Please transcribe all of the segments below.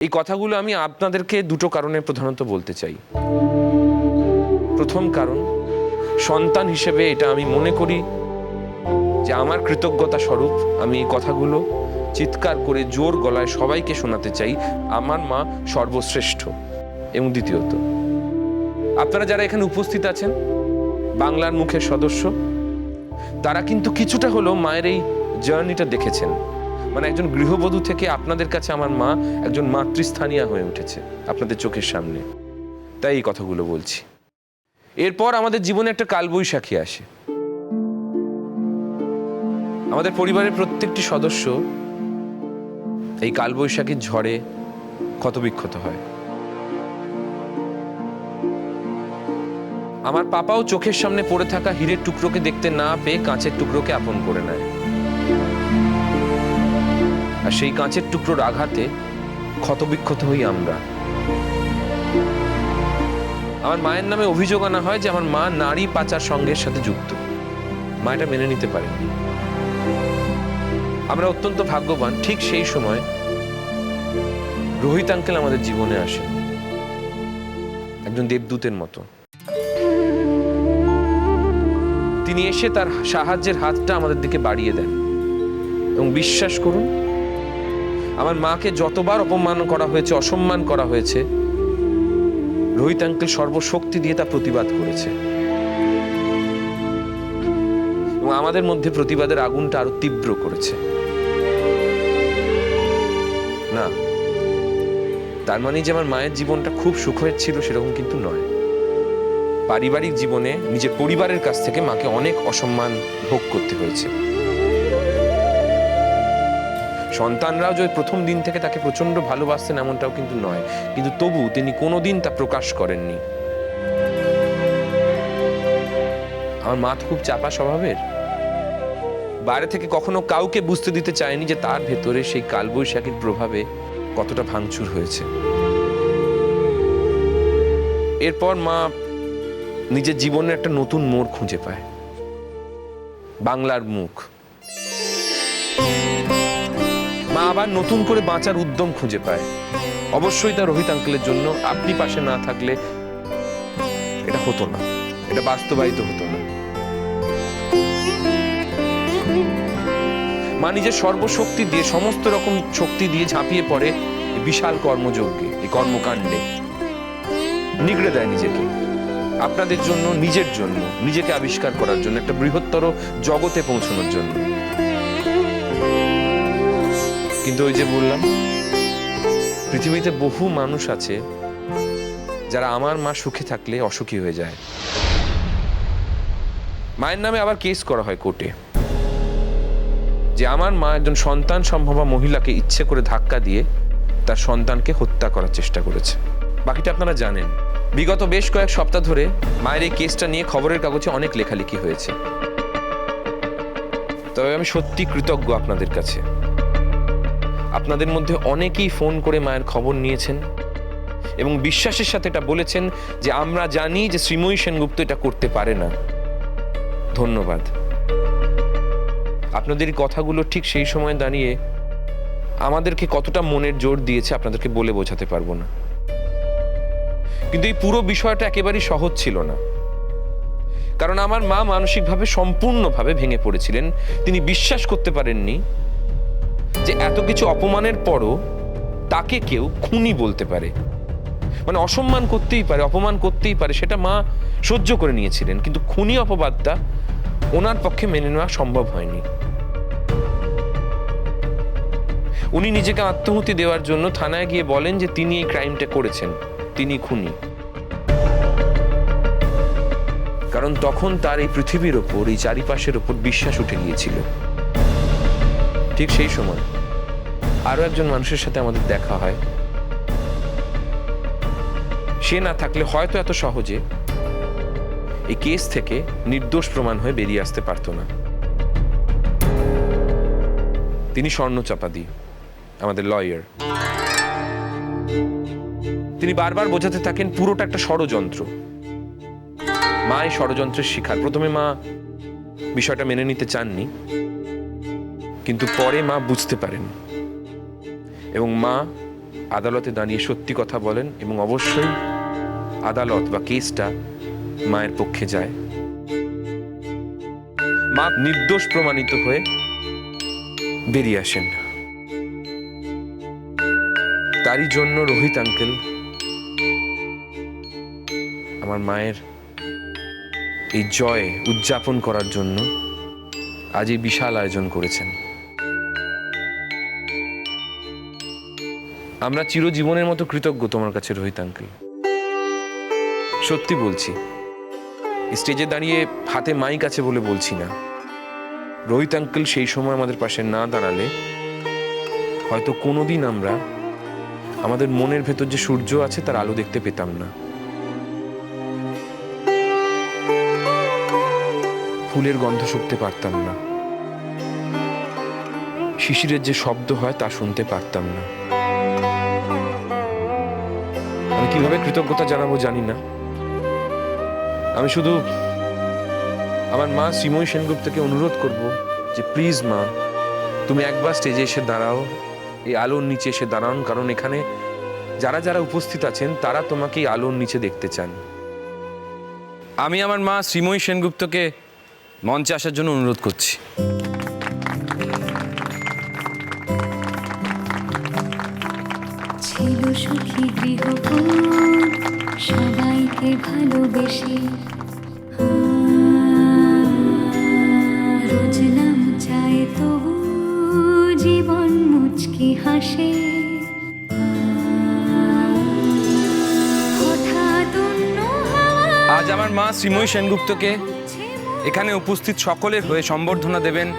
এই কথাগুলো আমি আপনাদেরকে দুটো কারণে প্রধানত বলতে চাই। প্রথম কারণ, সন্তান হিসেবে এটা আমি মনে করি যে আমার কৃতজ্ঞতা স্বরূপ আমি এই কথাগুলো চিৎকার করে জোর গলায় সবাইকে শোনাতে চাই। আমার মা সর্বশ্রেষ্ঠ। এবং দ্বিতীয়ত, আপনারা যারা এখানে উপস্থিত আছেন, বাংলার মুখের সদস্য, তারা কিন্তু কিছুটা হলেও মায়ের এই জার্নিটা দেখেছেন। মানে একজন গৃহবধূ থেকে আপনাদের কাছে আমার মা একজন মাতৃস্থানীয় হয়ে উঠেছে আপনাদের চোখের সামনে। তাই এই কথাগুলো বলছি। এরপর আমাদের জীবনে একটা কালবৈশাখী আসে। আমাদের পরিবারের প্রত্যেকটি সদস্য এই কালবৈশাখীর ঝড়ে ক্ষতবিক্ষত হয়। আমার পাপাও চোখের সামনে পড়ে থাকা হীরের টুকরোকে দেখতে না পেয়ে কাঁচের টুকরোকে আপন করে নেয়। আর সেই কাঁচের টুকরোর আঘাতে ক্ষতবিক্ষত হই আমরা। আমার মায়ের নামে অভিযোগ আনা হয় যে আমার মা নারী পাচার সঙ্গের সাথে যুক্ত। মা এটা মেনে নিতে পারেননি। আমরা অত্যন্ত ভাগ্যবান, ঠিক সেই সময় রোহিত আঙ্কেল আমাদের জীবনে আসে একজন দেবদূতের মতো। তিনি এসে তার সাহায্যের হাতটা আমাদের দিকে বাড়িয়ে দেন। এবং বিশ্বাস করুন আমার মাকে যতবার অপমান করা হয়েছে, অসম্মান করা হয়েছে, রোহিত আঙ্কেল সর্বশক্তি দিয়ে তা প্রতিবাদ করেছে। এবং আমাদের মধ্যে প্রতিবাদের আগুনটা আরও তীব্র করেছে। না, তার মানে যে আমার মায়ের জীবনটা খুব সুখের ছিল সেরকম কিন্তু নয়। পারিবারিক জীবনে নিজের পরিবারের কাছ থেকে মাকে অনেক অসম্মান ভোগ করতে হয়েছে। সন্তানরাও যে প্রথম দিন থেকে তাকে প্রচণ্ড ভালোবাসতেন এমনটাও কিন্তু নয়। কিন্তু তবু তিনি কোনোদিন তা প্রকাশ করেননি। আমার মা খুব চাপা স্বভাবের। বাইরে থেকে কখনো কাউকে বুঝতে দিতে চায়নি যে তার ভেতরে সেই কালবৈশাখীর প্রভাবে কতটা ভাঙচুর হয়েছে। এরপর মা নিজের জীবনের একটা নতুন মোড় খুঁজে পায়। বাংলার মুখ। মা আবার নতুন করে বাঁচার উদ্যম খুঁজে পায়। অবশ্যই তা রোহিত আঙ্কেলের জন্য। আপনি পাশে না থাকলে এটা হতো না। এটা বাস্তবায়িত হতো না। মা নিজের সর্বশক্তি দিয়ে, সমস্ত রকম শক্তি দিয়ে ঝাঁপিয়ে পড়ে বিশাল কর্মযজ্ঞে, এই কর্মকাণ্ডে। নিগড়ে দেয় নিজেকে। আপনাদের জন্য, নিজের জন্য, নিজেকে আবিষ্কার করার জন্য, একটা বৃহত্তর জগতে পৌঁছানোর জন্য। কিন্তু ওই যে বললাম, পৃথিবীতে বহু মানুষ আছে যারা আমার মা সুখে থাকলে অসুখী হয়ে যায়। মায়ের নামে আবার কেস করা হয় কোর্টে, যে আমার মা একজন সন্তান সম্ভবা মহিলাকে ইচ্ছে করে ধাক্কা দিয়ে তার সন্তানকে হত্যা করার চেষ্টা করেছে। বাকিটা আপনারা জানেন। বিগত বেশ কয়েক সপ্তাহ ধরে মায়ের এই কেসটা নিয়ে খবরের কাগজে অনেক লেখালেখি হয়েছে। তবে আমি সত্যি কৃতজ্ঞ আপনাদের কাছে। আপনাদের মধ্যে অনেকেই ফোন করে মায়ের খবর নিয়েছেন এবং বিশ্বাসের সাথে এটা বলেছেন যে আমরা জানি যে শ্রীময়ী সেনগুপ্ত এটা করতে পারে না। ধন্যবাদ। আপনাদের কথাগুলো ঠিক সেই সময় দাঁড়িয়ে আমাদেরকে কতটা মনের জোর দিয়েছে আপনাদেরকে বলে বোঝাতে পারব না। কিন্তু এই পুরো বিষয়টা একেবারেই সহজ ছিল না। কারণ আমার মা মানসিকভাবে সম্পূর্ণভাবে ভেঙে পড়েছিলেন। তিনি বিশ্বাস করতে পারেননি যে এত কিছু অপমানের পরও তাকে কেউ খুনি বলতে পারে। মানে অসম্মান করতেই পারে, অপমান করতেই পারে, সেটা মা সহ্য করে নিয়েছিলেন। কিন্তু খুনি অপবাদটা ওনার পক্ষে মেনে নেওয়া সম্ভব হয়নি। উনি নিজেকে আত্মহুতি দেওয়ার জন্য থানায় গিয়ে বলেন যে তিনি এই ক্রাইমটা করেছেন, তিনি খুনি। কারণ তখন তার এই পৃথিবীর ওপর, এই চারিপাশের ওপর বিশ্বাস উঠে গিয়েছিল। ঠিক সেই সময় আরও একজন মানুষের সাথে আমাদের দেখা হয়। সে না থাকলে হয়তো এত সহজে এই কেস থেকে নির্দোষ প্রমাণ হয়ে বেরিয়ে আসতে পারতো না। তিনি স্বর্ণচাপাদি আমাদের লয়ার তিনি বারবার বোঝাতে থাকেন পুরোটা একটা ষড়যন্ত্র। মা এই ষড়যন্ত্রের শিকার। প্রথমে মা বিষয়টা মেনে নিতে চাননি, কিন্তু পরে মা বুঝতে পারেন এবং মা আদালতে দাঁড়িয়ে সত্যি কথা বলেন এবং অবশ্যই আদালত বা কেসটা মায়ের পক্ষে যায়। মা নির্দোষ প্রমাণিত হয়ে বেরিয়ে আসেন। তারই জন্য রোহিত আঙ্কেল আমার মায়ের এই জয় উদযাপন করার জন্য আজ এই বিশাল আয়োজন করেছেন। আমরা চিরজীবনের মতো কৃতজ্ঞ তোমার কাছে রোহিত আঙ্কেল। সত্যি বলছি, স্টেজে দাঁড়িয়ে হাতে মাইক আছে বলে বলছি না। রোহিত আঙ্কেল সেই সময় আমাদের পাশে না দাঁড়ালে হয়তো কোনোদিন আমরা আমাদের মনের ভেতর যে সূর্য আছে তার আলো দেখতে পেতাম না। ফুলের গন্ধ শুকতে পারতাম না। শিশিরের যে শব্দ হয় তা শুনতে পারতাম না। কীভাবে কৃতজ্ঞতা জানাব জানি না। আমি শুধু আমার মা শ্রীময়ী সেনগুপ্তকে অনুরোধ করব যে প্লিজ মা, তুমি একবার স্টেজে এসে দাঁড়াও, এই আলোর নিচে এসে দাঁড়ান, কারণ এখানে যারা যারা উপস্থিত আছেন, তারা তোমাকে এই আলোর নিচে দেখতে চান। আমি আমার মা শ্রীময়ী সেনগুপ্তকে মঞ্চে আসার জন্য অনুরোধ করছি। সুখী গৃহকোণ সবাইকে ভালোবেসে। আহ, রোজ নাম চায় তবু জীবন মুচকি হাসে। আজ আমার মা শ্রীময়ী সেনগুপ্তকে এখানে উপস্থিত সকলের হয়ে সম্বর্ধনা দেবেন।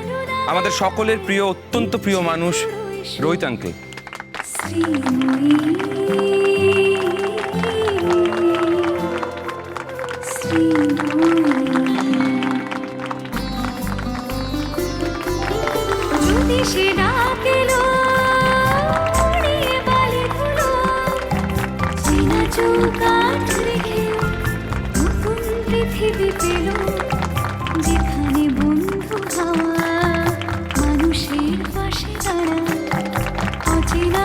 আমাদের সকলের প্রিয় অত্যন্ত প্রিয় মানুষ রোহিত আঙ্কেল সে ডাকেলো চেনা চৌকাঠ রেখে নতুন পৃথিবী পেল যেখানে বন্ধু হাওয়া মানুষের পাশে দাঁড়ায় অচেনা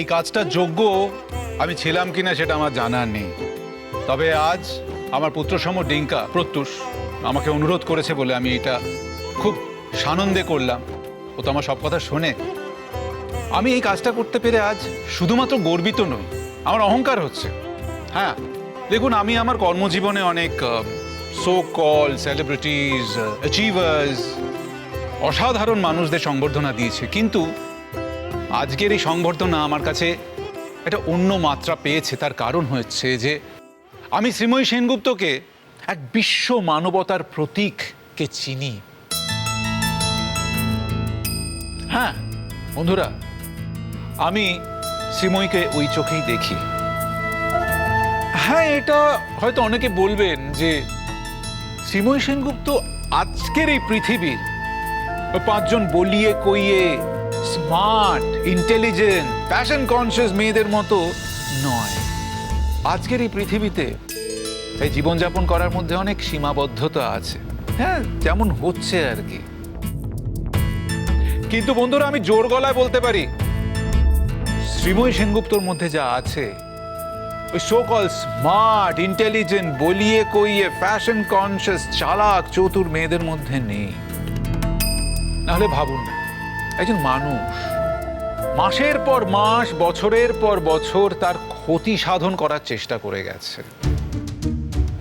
এই কাজটা যোগ্য আমি ছিলাম কিনা সেটা আমার জানা নেই। তবে আজ আমার পুত্রসম ডিঙ্কা প্রত্যুষ আমাকে অনুরোধ করেছে বলে আমি এটা খুব সানন্দে করলাম। ও তো আমার সব কথা শোনে। আমি এই কাজটা করতে পেরে আজ শুধুমাত্র গর্বিত নই, আমার অহংকার হচ্ছে। হ্যাঁ দেখুন, আমি আমার কর্মজীবনে অনেক সো কল সেলিব্রিটিজ অ্যাচিভার্স অসাধারণ মানুষদের সংবর্ধনা দিয়েছে। কিন্তু আজকের এই সংবর্ধনা আমার কাছে একটা অন্য মাত্রা পেয়েছে, তার কারণ হচ্ছে যে আমি শ্রীময়ী সেনগুপ্তকে এক বিশ্ব মানবতার প্রতীককে চিনি। হ্যাঁ বন্ধুরা, আমি শ্রীময়ীকে ওই চোখেই দেখি। হ্যাঁ এটা হয়তো অনেকে বলবেন যে শ্রীময়ী সেনগুপ্ত আজকের এই পৃথিবীর পাঁচজন বলিয়ে কইয়ে স্মার্ট ইন্টেলিজেন্ট ফ্যাশন কনসিয়াস মেয়েদের মতো নয়। আজকের এই পৃথিবীতে তাই জীবনযাপন করার মধ্যে অনেক সীমাবদ্ধতা আছে। হ্যাঁ যেমন হচ্ছে আর কি। কিন্তু বন্ধুরা, আমি জোর গলায় বলতে পারি, শ্রীময়ী সেনগুপ্তর মধ্যে যা আছে, ওই সোকল স্মার্ট ইন্টেলিজেন্ট বলিয়ে কইয়ে ফ্যাশন কনসিয়াস চালাক, চতুর মেয়েদের মধ্যে নেই। নাহলে ভাবুন না। একজন মানুষ। মাসের পর মাস, বছরের পর বছর তার ক্ষতি সাধন করার চেষ্টা করে গেছে।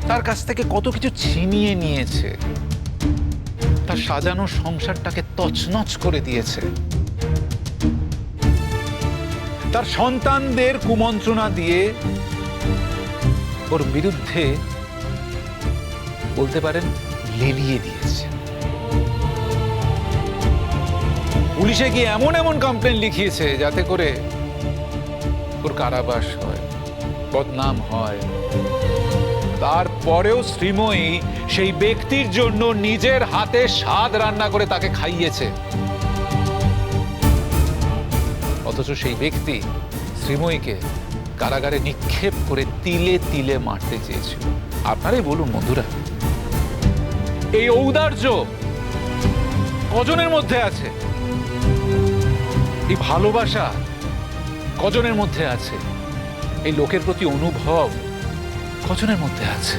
তার কাছ থেকে কত কিছু ছিনিয়ে নিয়েছে। তার সাজানো সংসারটাকে তছনছ করে দিয়েছে। তার সন্তানদের কুমন্ত্রণা দিয়ে ওর বিরুদ্ধে বলতে পারেন লেলিয়ে দিয়েছে। পুলিশে গিয়ে এমন এমন কমপ্লেন লিখিয়েছে যাতে করে ওর কারাবাস হয়, বদনাম হয়। তারপরেও শ্রীময়ী সেই ব্যক্তির জন্য নিজের হাতে স্বাদ রান্না করে তাকে খাইয়েছে। অথচ সেই ব্যক্তি শ্রীময়ীকে কারাগারে নিক্ষেপ করে তিলে তিলে মারতে চেয়েছিল। আপনারাই বলুন বন্ধুরা, এই ঔদার্য কজনের মধ্যে আছে? এই ভালোবাসা কজনের মধ্যে আছে? এই লোকের প্রতি অনুভব কজনের মধ্যে আছে?